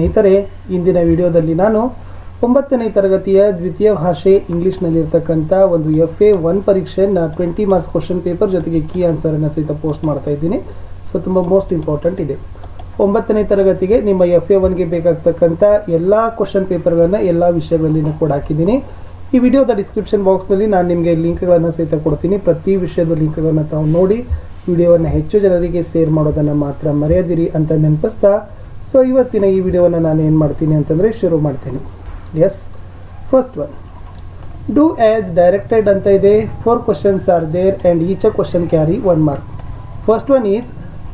ಸ್ನೇಹಿತರೆ, ಇಂದಿನ ವಿಡಿಯೋದಲ್ಲಿ ನಾನು ಒಂಬತ್ತನೇ ತರಗತಿಯ ದ್ವಿತೀಯ ಭಾಷೆ ಇಂಗ್ಲೀಷ್ನಲ್ಲಿರ್ತಕ್ಕಂಥ ಒಂದು ಎಫ್ ಎ ಒನ್ ಪರೀಕ್ಷೆನ ಟ್ವೆಂಟಿ ಮಾರ್ಕ್ಸ್ ಕ್ವಶನ್ ಪೇಪರ್ ಜೊತೆಗೆ ಕೀ ಆನ್ಸರನ್ನು ಸಹಿತ ಪೋಸ್ಟ್ ಮಾಡ್ತಾ ಇದ್ದೀನಿ. ಸೊ ತುಂಬ ಮೋಸ್ಟ್ ಇಂಪಾರ್ಟೆಂಟ್ ಇದೆ. ಒಂಬತ್ತನೇ ತರಗತಿಗೆ ನಿಮ್ಮ ಎಫ್ ಎ ಒನ್ಗೆ ಬೇಕಾಗ್ತಕ್ಕಂಥ ಎಲ್ಲ ಕ್ವಶನ್ ಪೇಪರ್ಗಳನ್ನು ಎಲ್ಲ ವಿಷಯಗಳಲ್ಲಿನೂ ಕೂಡ ಹಾಕಿದ್ದೀನಿ. ಈ ವಿಡಿಯೋದ ಡಿಸ್ಕ್ರಿಪ್ಷನ್ ಬಾಕ್ಸ್ನಲ್ಲಿ ನಾನು ನಿಮಗೆ ಲಿಂಕ್ಗಳನ್ನು ಸಹಿತ ಕೊಡ್ತೀನಿ. ಪ್ರತಿ ವಿಷಯದ ಲಿಂಕ್ಗಳನ್ನು ತಾವು ನೋಡಿ, ವಿಡಿಯೋವನ್ನು ಹೆಚ್ಚು ಜನರಿಗೆ ಶೇರ್ ಮಾಡೋದನ್ನು ಮಾತ್ರ ಮರೆಯದಿರಿ ಅಂತ ನೆನಪಿಸ್ತಾ ಸೊ ಇವತ್ತಿನ ಈ ವಿಡಿಯೋವನ್ನು ನಾನು ಏನು ಮಾಡ್ತೀನಿ ಅಂತಂದರೆ ಶುರು ಮಾಡ್ತೇನೆ. Yes first one do as directed ಅಂತ ಇದೆ. Four questions are there and each a question carry one mark first one is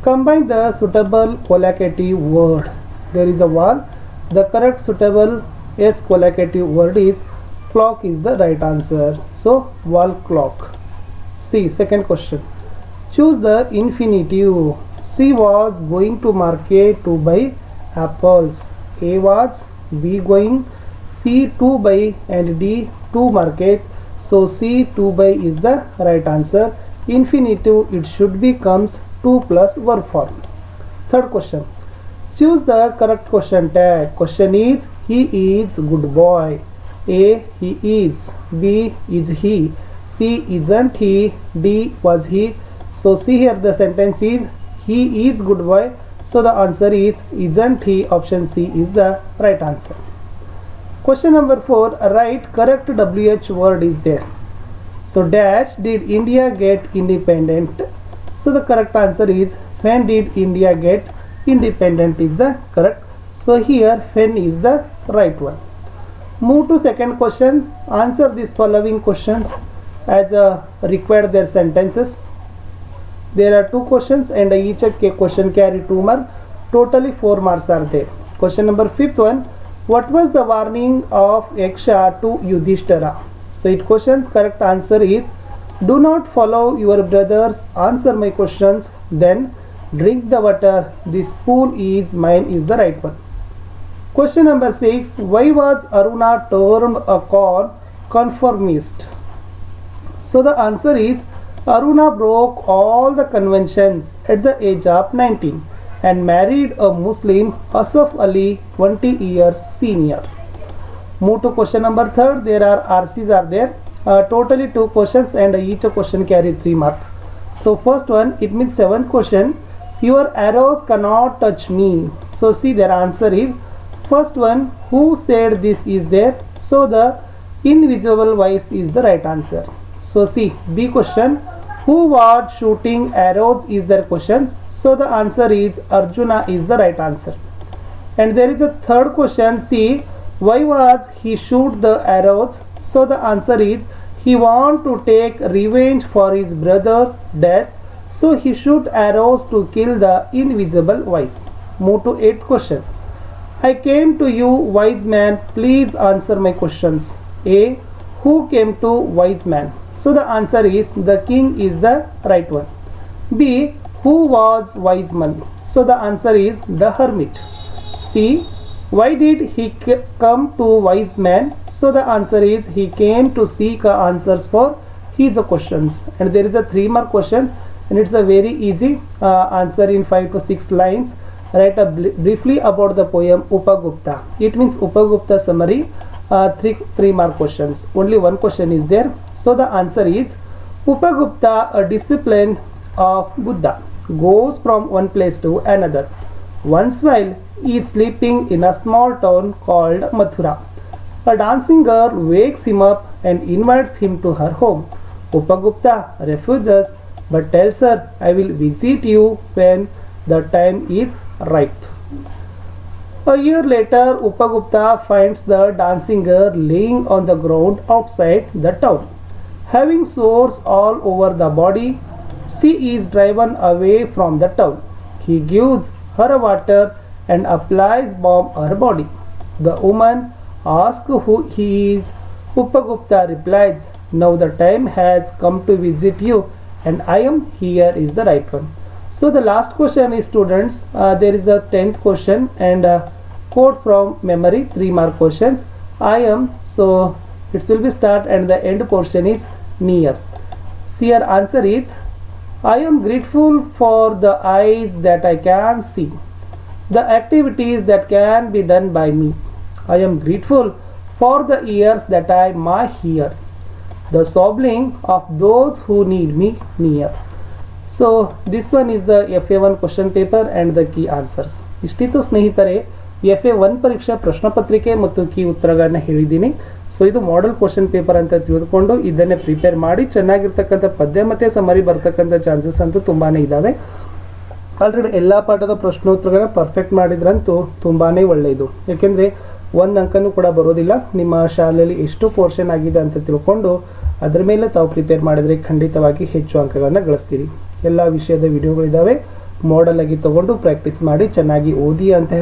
combine the suitable collocative word there is a wall the correct suitable as collocative word is clock is the right answer so wall clock C second question choose the infinitive she was going to market to buy apples. A was b going c to buy and d to market. So c to buy is the right answer. Infinitive it should be comes 2 plus verb form. Third question. Choose the correct question tag. Question is he is good boy. A he is. B is he. C isn't he. D was he. So see here the sentence is he is good boy so the answer is isn't he option c is the right answer. Question number 4 write correct wh word is there. So dash did india get independent? So the correct answer is when did india get independent is the correct. So here when is the right one. Move to second question. Answer these following questions as uh, required their sentences there are two questions and each question carry two mark. Totally four marks are there. Question number fifth one what was the warning of yaksha to yudhishthira? So it questions correct answer is do not follow your brothers answer my questions. Then drink the water. This pool is mine is the right one. Question number 6 why was aruna termed a con conformist? So the answer is Aruna broke all the conventions at the age of 19 and married a Muslim Asaf Ali 20 years senior. Move to question number third. There are RCs are there. Uh, totally two questions and each question carry three mark. So first one it means seventh question. Your arrows cannot touch me. So see their answer is first one who said this is there. So the invisible voice is the right answer. So see B question who was shooting arrows is their question. So the answer is Arjuna is the right answer. And there is a third question see why was he shoot the arrows? So the answer is he want to take revenge for his brother death. So he shoot arrows to kill the invisible wise. Move to eighth question. I came to you, wise man. Please answer my questions. A. Who came to wise man? So the answer is the king is the right one. B. Who was wise man? So the answer is the hermit. C. Why did he come to wise man? So the answer is he came to seek answers for his questions. And there is a three mark questions and it's a very easy uh, answer in five to six lines. Write a briefly about the poem Upagupta. It means Upagupta summary. Uh, three three mark questions. Only one question is there. So the answer is Upagupta, a discipline of Buddha, goes from one place to another. Once while he is sleeping in a small town called Mathura. A dancing girl wakes him up and invites him to her home. Upagupta refuses but tells her, I will visit you when the time is ripe. A year later, Upagupta finds the dancing girl laying on the ground outside the town. Having sores all over the body, she is driven away from the town. He gives her water and applies balm on her body. The woman asks who he is. Upagupta replies, Now the time has come to visit you, and I am here is the right one. So the last question is students, uh, there is the 10th question and uh, quote from memory, 3 mark questions. I am, so it will be start and the end portion is near. See your answer is, I am grateful for the eyes that I can see. the activities that can be done by me. I am grateful for the ears that I may hear, the sobbing of those who need me near. So this one is the F A one question paper and the key answers ಇಷ್ಟಿತ್ತು ಸ್ನೇಹಿತರೆ F A one ಪರೀಕ್ಷಾ ಪ್ರಶ್ನೆ ಪತ್ರಿಕೆ ಮತ್ತು key ಉತ್ತರಗಳನ್ನ ಹೇಳಿದ್ದೀನಿ so ಇದು model question paper ಅಂತ ತಿಳಿದುಕೊಂಡು ಇದನ್ನೇ ಪ್ರಿಪೇರ್ ಮಾಡಿ ಚೆನ್ನಾಗಿರ್ತಕ್ಕಂಥ ಪದ್ಯ ಮತ್ತು ಸಮರಿ ಬರ್ತಕ್ಕಂಥ ಚಾನ್ಸಸ್ ಅಂತೂ ತುಂಬಾ ಇದ್ದಾವೆ ಆಲ್ರೆಡಿ ಎಲ್ಲ ಪಾಠದ ಪ್ರಶ್ನೋತ್ತರಗಳ ಪರ್ಫೆಕ್ಟ್ ಮಾಡಿದ್ರಂತೂ ತುಂಬಾ ಒಳ್ಳೆಯದು ಯಾಕೆಂದರೆ ಒಂದು ಅಂಕನೂ ಕೂಡ ಬರೋದಿಲ್ಲ. ನಿಮ್ಮ ಶಾಲೆಯಲ್ಲಿ ಎಷ್ಟು ಪೋರ್ಷನ್ ಆಗಿದೆ ಅಂತ ತಿಳ್ಕೊಂಡು ಅದರ ಮೇಲೆ ತಾವು ಪ್ರಿಪೇರ್ ಮಾಡಿದರೆ ಖಂಡಿತವಾಗಿ ಹೆಚ್ಚು ಅಂಕಗಳನ್ನು ಗಳಿಸ್ತೀರಿ. ಎಲ್ಲ ವಿಷಯದ ವಿಡಿಯೋಗಳಿದ್ದಾವೆ ಮಾಡಲ್ ಆಗಿ ತಗೊಂಡು ಪ್ರಾಕ್ಟೀಸ್ ಮಾಡಿ ಚೆನ್ನಾಗಿ ಓದಿ ಅಂತ